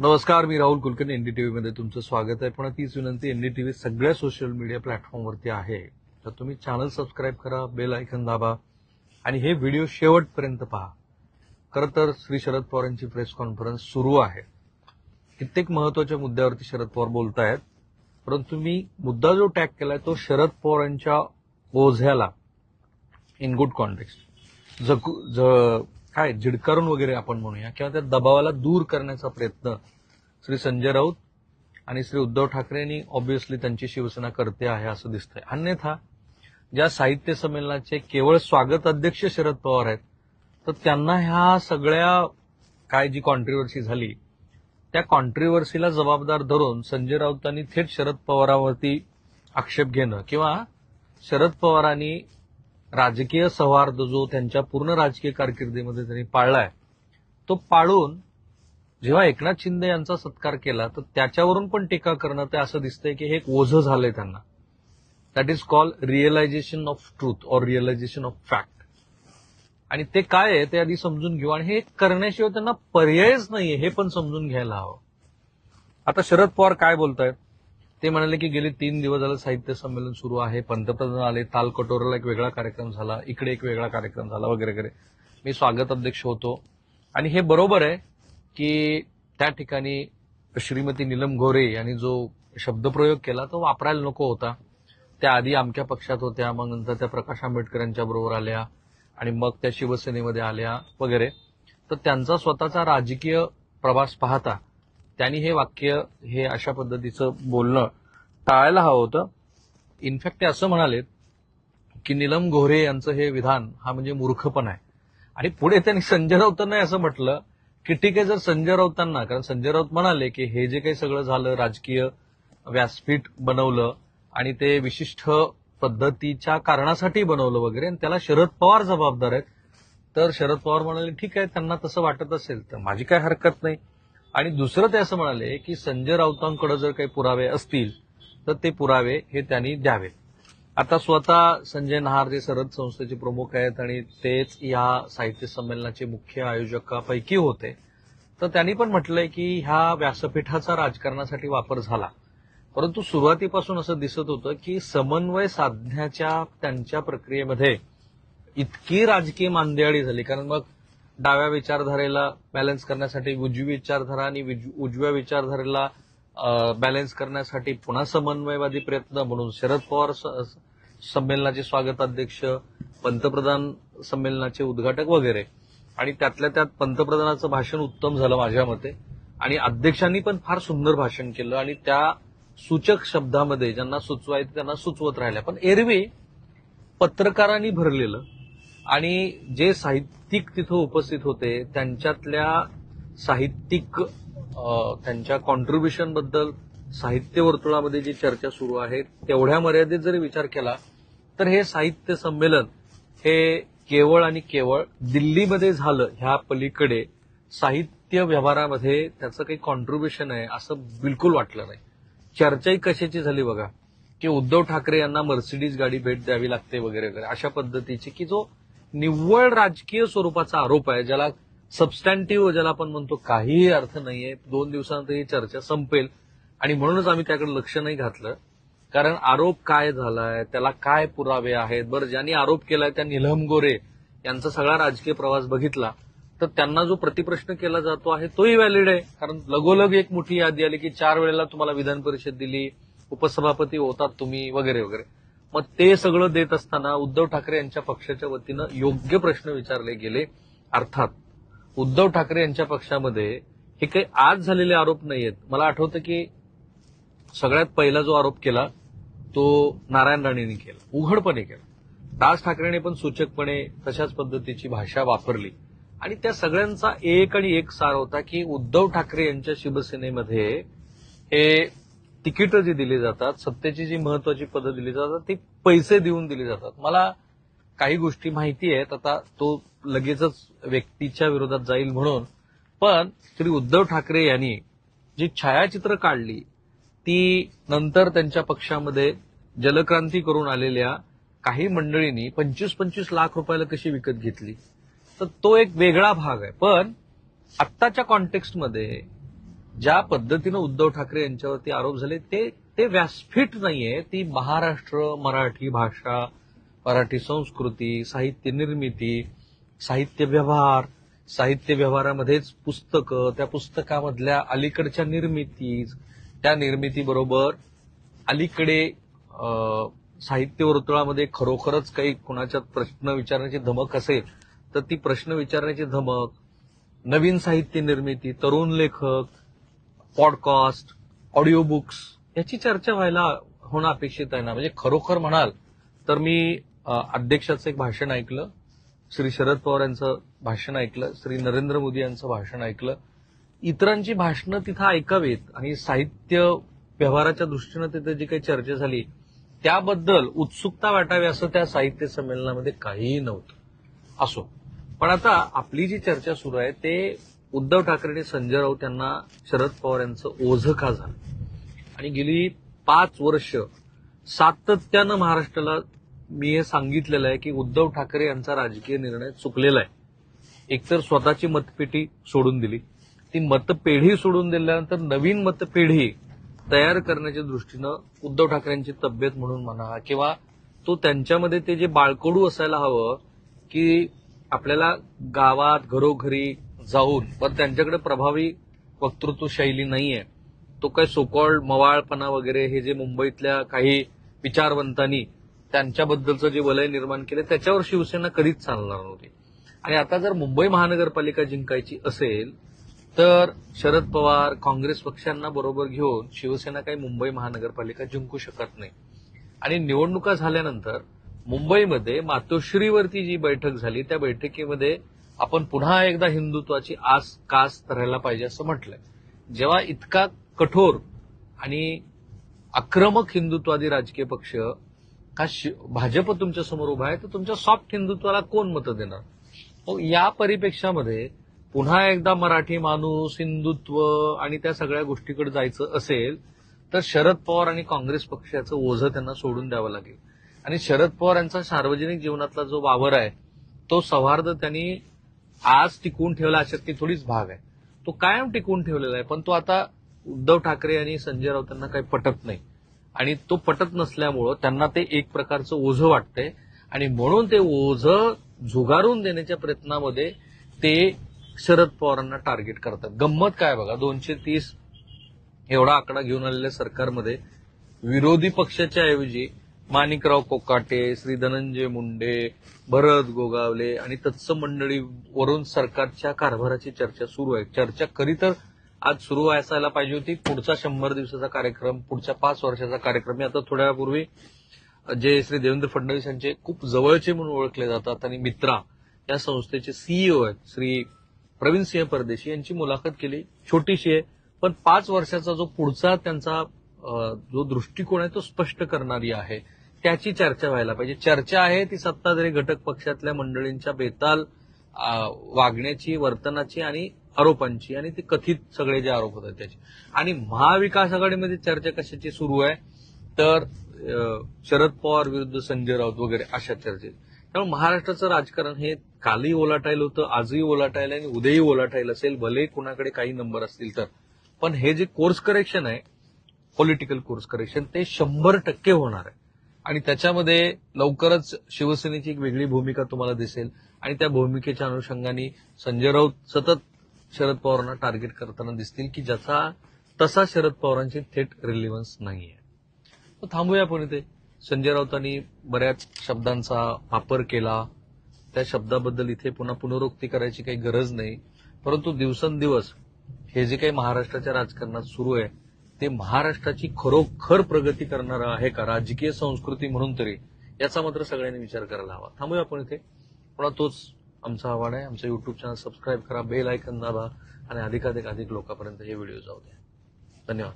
नमस्कार मी राहुल कुलकर्णी एनडीटीव्हीमध्ये तुमचं स्वागत आहे. पण तीच विनंती एनडीटीव्ही सगळ्या सोशल मीडिया प्लॅटफॉर्मवरती आहे. तर तुम्ही चॅनल सबस्क्राईब करा बेल आयकन दाबा आणि हे व्हिडिओ शेवटपर्यंत पहा. खरं तर श्री शरद पवारांची प्रेस कॉन्फरन्स सुरू आहे. कित्येक महत्त्वाच्या मुद्द्यावरती शरद पवार बोलतायत परंतु मी मुद्दा जो टॅग केलाय तो शरद पवारांच्या ओझ्याला इन गुड कॉन्टेक्स्ट काय झिडकारून वगैरे आपण म्हणूया किंवा त्या दबावाला दूर करण्याचा प्रयत्न श्री संजय राऊत आणि श्री उद्धव ठाकरेंनी ऑब्विसली त्यांची शिवसेना करते आहे असं दिसतंय. अन्यथा ज्या साहित्य संमेलनाचे केवळ स्वागत अध्यक्ष शरद पवार आहेत तर त्यांना ह्या सगळ्या काय जी कॉन्ट्रोवर्सी झाली त्या कॉन्ट्रोवर्सीला जबाबदार धरून संजय राऊतांनी थेट शरद पवारांवरती आक्षेप घेणं किंवा शरद पवारांनी राजकीय सौहार्द जो त्यांच्या पूर्ण राजकीय कारकिर्दीमध्ये त्यांनी पाळलाय तो पाळून जेव्हा एकनाथ शिंदे यांचा सत्कार केला तर त्याच्यावरून पण टीका करणं ते असं दिसतंय की हे एक ओझं झालंय त्यांना. That is call realisation of truth or realisation of fact आणि ते काय आहे ते आधी समजून घेऊ. आणि हे करण्याशिवाय त्यांना पर्यायच नाहीये हे पण समजून घ्यायला हवं. आता शरद पवार काय बोलतायत? ते म्हणाले की गेले तीन दिवस झालं साहित्य संमेलन सुरू आहे. पंतप्रधान आले ताल कटोराला एक वेगळा कार्यक्रम झाला इकडे एक वेगळा कार्यक्रम झाला वगैरे वगैरे. मी स्वागत अध्यक्ष होतो. आणि हे बरोबर आहे की त्या ठिकाणी श्रीमती नीलम गोरे यांनी जो शब्दप्रयोग केला तो वापरायला नको होता. त्या आधी आमच्या पक्षात होत्या मग नंतर त्या प्रकाश आंबेडकर यांच्या बरोबर आल्या आणि मग त्या शिवसेनेमध्ये आल्या वगैरे. तर त्यांचा स्वतःचा राजकीय प्रवास पाहता त्यांनी हे वाक्य हे अशा पद्धतीचं बोलणं टाळायला हवं होतं. इनफॅक्ट ते असं म्हणाले की नीलम गोऱ्हे यांचं हे विधान हा म्हणजे मूर्खपण आहे. आणि पुढे त्यांनी संजय राऊतांना असं म्हटलं की ठीक आहे जर संजय राऊतांना कारण संजय राऊत म्हणाले की हे जे काही सगळं झालं राजकीय व्यासपीठ बनवलं आणि ते विशिष्ट पद्धतीच्या कारणासाठी बनवलं वगैरे आणि त्याला शरद पवार जबाबदार आहेत तर शरद पवार म्हणाले ठीक आहे त्यांना तसं वाटत असेल तर माझी काय हरकत नाही. आणि दुसरं ते असं म्हणाले की संजय राऊतांकडे जर काही पुरावे असतील तर ते पुरावे हे त्यांनी द्यावे आता स्वतः संजय नहार जे सरद संस्थेचे प्रमुख आहेत आणि तेच या साहित्य संमेलनाचे मुख्य आयोजकापैकी होते तर त्यांनी पण म्हटलंय की ह्या व्यासपीठाचा राजकारणासाठी वापर झाला. परंतु सुरुवातीपासून असं दिसत होतं की समन्वय साधण्याच्या त्यांच्या प्रक्रियेमध्ये इतकी राजकीय मांदियाळी झाली. कारण मग डाव्या विचारधारेला बॅलन्स करण्यासाठी उजवी विचारधारा आणि उजव्या विचारधारेला बॅलन्स करण्यासाठी पुन्हा समन्वयवादी प्रयत्न. म्हणून शरद पवार संमेलनाचे स्वागताध्यक्ष पंतप्रधान संमेलनाचे उद्घाटक वगैरे. आणि त्यातल्या त्यात पंतप्रधानाचं भाषण उत्तम झालं माझ्या मते. आणि अध्यक्षांनी पण फार सुंदर भाषण केलं. आणि त्या सूचक शब्दामध्ये ज्यांना सुचवायचं त्यांना सुचवत राहिल्या. पण एरवी पत्रकारांनी भरलेलं आणि जे साहित्यिक तिथं उपस्थित होते त्यांच्यातल्या साहित्यिक त्यांच्या कॉन्ट्रीब्युशनबद्दल साहित्य वर्तुळामध्ये जी चर्चा सुरू आहे तेवढ्या मर्यादेत जरी विचार केला तर हे साहित्य संमेलन हे केवळ आणि केवळ दिल्लीमध्ये झालं ह्या पलीकडे साहित्य व्यवहारामध्ये त्याचं काही कॉन्ट्रीब्युशन आहे असं बिलकुल वाटलं नाही. चर्चाही कशाची झाली बघा की उद्धव ठाकरे यांना मर्सिडीज गाडी भेट द्यावी लागते वगैरे वगैरे अशा पद्धतीची की जो निव्वळ राजकीय स्वरूपाचा आरोप आहे ज्याला सबस्टॅन्टिव्ह ज्याला आपण म्हणतो काहीही अर्थ नाहीये दोन दिवसानंतर ही चर्चा संपेल. आणि म्हणूनच आम्ही त्याकडे लक्ष नाही घातलं. कारण आरोप काय झालाय त्याला काय पुरावे आहेत? बरं ज्यांनी आरोप केलाय त्या निलम गोरे यांचा सगळा राजकीय प्रवास बघितला. तर त्यांना जो प्रतिप्रश्न केला जातो आहे तोही व्हॅलिड आहे. कारण लगोलग एक मोठी यादी आली की चार वेळेला तुम्हाला विधान परिषद दिली उपसभापती होतात तुम्ही वगैरे वगैरे. मग ते सगळं देत असताना उद्धव ठाकरे यांच्या पक्षाच्या वतीनं योग्य प्रश्न विचारले गेले. अर्थात उद्धव ठाकरे यांच्या पक्षामध्ये हे काही आज झालेले आरोप नाहीयेत. मला आठवतं की सगळ्यात पहिला जो आरोप केला तो नारायण राणेंनी केला. उघडपणे केला. राज ठाकरेंनी पण सूचकपणे तशाच पद्धतीची भाषा वापरली. आणि त्या सगळ्यांचा एक आणि एक सार होता की उद्धव ठाकरे यांच्या शिवसेनेमध्ये हे तिकीटं जी दिली जातात सत्तेची जी महत्वाची पदं दिली जातात ती पैसे देऊन दिली जातात. मला काही गोष्टी माहिती आहेत आता तो लगेचच व्यक्तीच्या विरोधात जाईल म्हणून. पण श्री उद्धव ठाकरे यांनी जी छायाचित्र काढली ती नंतर त्यांच्या पक्षामध्ये जलक्रांती करून आलेल्या काही मंडळींनी पंचवीस पंचवीस लाख रुपयाला कशी विकत घेतली? तर तो एक वेगळा भाग आहे. पण आत्ताच्या कॉन्टेक्स्टमध्ये ज्या पद्धतीनं उद्धव ठाकरे यांच्यावरती आरोप झाले ते ते व्यासपीठ नाहीये. ती महाराष्ट्र मराठी भाषा मराठी संस्कृती साहित्य निर्मिती साहित्य व्यवहार साहित्य व्यवहारामध्येच पुस्तकं त्या पुस्तकामधल्या अलीकडच्या निर्मिती त्या निर्मितीबरोबर अलीकडे साहित्य वर्तुळामध्ये खरोखरच काही कुणाच्यात प्रश्न विचारण्याची धमक असेल तर ती प्रश्न विचारण्याची धमक नवीन साहित्य निर्मिती तरुण लेखक पॉडकास्ट ऑडिओ बुक्स याची चर्चा व्हायला होणं अपेक्षित आहे ना. म्हणजे खरोखर म्हणाल तर मी अध्यक्षाचं एक भाषण ऐकलं श्री शरद पवार यांचं भाषण ऐकलं श्री नरेंद्र मोदी यांचं भाषण ऐकलं. इतरांची भाषणं तिथं ऐकावीत आणि साहित्य व्यवहाराच्या दृष्टीनं तिथे जी काही चर्चा झाली त्याबद्दल उत्सुकता वाटावी असं त्या साहित्य संमेलनामध्ये काहीही नव्हतं. असो. पण आता आपली जी चर्चा सुरू आहे ते उद्धव ठाकरे आणि संजय राऊत यांना शरद पवार यांचं ओझं का झालं. आणि गेली पाच वर्ष सातत्यानं महाराष्ट्राला मी हे सांगितलेलं आहे की उद्धव ठाकरे यांचा राजकीय निर्णय चुकलेला आहे. एकतर स्वतःची मतपेटी सोडून दिली. ती मतपेढी सोडून दिल्यानंतर नवीन मतपेढी तयार करण्याच्या दृष्टीनं उद्धव ठाकरेंची तब्येत म्हणून म्हणा किंवा तो त्यांच्यामध्ये ते जे बाळकडू असायला हवं की आपल्याला गावात घरोघरी जाऊन पण त्यांच्याकडे प्रभावी वक्तृत्व शैली नाहीये. तो काय सोकॉल्ड मवाळपणा वगैरे हे जे मुंबईतल्या काही विचारवंतांनी त्यांच्याबद्दलचं जे वलय निर्माण केलं त्याच्यावर शिवसेना कधीच चालणार नव्हती. आणि आता जर मुंबई महानगरपालिका जिंकायची असेल तर शरद पवार काँग्रेस पक्षांना बरोबर घेऊन शिवसेना काही मुंबई महानगरपालिका जिंकू शकत नाही. आणि निवडणुका झाल्यानंतर मुंबईमध्ये मातोश्रीवरती जी बैठक झाली त्या बैठकीमध्ये आपण पुन्हा एकदा हिंदुत्वाची आस कास धरायला पाहिजे असं म्हटलंय. जेव्हा इतका कठोर आणि आक्रमक हिंदुत्वादी राजकीय पक्ष का भाजप तुमच्यासमोर उभा आहे तर तुमच्या सॉफ्ट हिंदुत्वाला कोण मतं देणार? मग या परिपेक्षामध्ये पुन्हा एकदा मराठी माणूस हिंदुत्व आणि त्या सगळ्या गोष्टीकडे जायचं असेल तर शरद पवार आणि काँग्रेस पक्षाचं ओझं त्यांना सोडून द्यावं लागेल. आणि शरद पवार यांचा सार्वजनिक जीवनातला जो वावर आहे तो सौहार्द त्यांनी आज टिकवून ठेवला अशात ती थोडीच भाग आहे. तो कायम टिकवून ठेवलेला आहे पण तो आता उद्धव ठाकरे आणि संजय राऊत यांना काही पटत नाही. आणि तो पटत नसल्यामुळं त्यांना ते एक प्रकारचं ओझं वाटतंय. आणि म्हणून ते ओझं झुगारून देण्याच्या प्रयत्नामध्ये ते शरद पवारांना टार्गेट करतात. गंमत काय बघा दोनशे तीस एवढा आकडा घेऊन आलेल्या सरकारमध्ये विरोधी पक्षाच्या ऐवजी माणिकराव कोकाटे श्री धनंजय मुंडे भरत गोगावले आणि तत्सम मंडळीवरून सरकारच्या कारभाराची चर्चा सुरू आहे. चर्चा खरी तर आज सुरू असायला पाहिजे होती. पुढचा शंभर दिवसाचा कार्यक्रम पुढच्या पाच वर्षाचा कार्यक्रम मी आता थोड्यापूर्वी जे श्री देवेंद्र फडणवीस यांचे खूप जवळचे म्हणून ओळखले जातात आणि मित्रा या संस्थेचे सीईओ आहेत. श्री प्रवीण सिंह परदेशी यांची मुलाखत केली. छोटीशी आहे पण पाच वर्षाचा जो पुढचा त्यांचा जो दृष्टिकोन आहे तो स्पष्ट करणारी आहे. त्याची चर्चा व्हायला पाहिजे. चर्चा आहे ती सत्ताधारी घटक पक्षातल्या मंडळींच्या बेताल वागण्याची वर्तनाची आणि आरोपांची आणि ते कथित सगळे जे आरोप होतात त्याची. आणि महाविकास आघाडीमध्ये चर्चा कशाची सुरू आहे? तर शरद पवार विरुद्ध संजय राऊत वगैरे अशा चर्चेत. त्यामुळे महाराष्ट्राचं राजकारण हे कालही ओलाटाईल होतं आजही ओलाटाईल आणि उद्याही ओलाटाईल असेल. भले कुणाकडे काही नंबर असतील तर. पण हे जे कोर्स करेक्शन आहे पॉलिटिकल कोर्स करेक्शन ते शंभर टक्के होणार आहे. आणि त्याच्यामध्ये लवकरच शिवसेनेची एक वेगळी भूमिका तुम्हाला दिसेल. आणि त्या भूमिकेच्या अनुषंगाने संजय राऊत सतत शरद पवारांना टार्गेट करताना दिसतील की ज्याचा तसा शरद पवारांची थेट रिलिव्हन्स नाहीये. आहे थांबूया आपण इथे. संजय राऊतांनी बऱ्याच शब्दांचा वापर केला. त्या शब्दाबद्दल इथे पुन्हा पुनरोक्ती करायची काही गरज नाही. परंतु दिवसेंदिवस हे जे काही महाराष्ट्राच्या राजकारणात सुरू आहे ते महाराष्ट्राची खरोखर प्रगती करणारं आहे का? राजकीय संस्कृती म्हणून तरी. याचा मात्र सगळ्यांनी विचार करायला हवा. थांबूया आपण इथे. पुन्हा तोच आमचा आव्हान आहे. आमचं युट्यूब चॅनल सबस्क्राईब करा बेल आयकन दाबा आणि अधिकाधिक अधिक लोकांपर्यंत हे व्हिडिओ जाऊ द्या. धन्यवाद.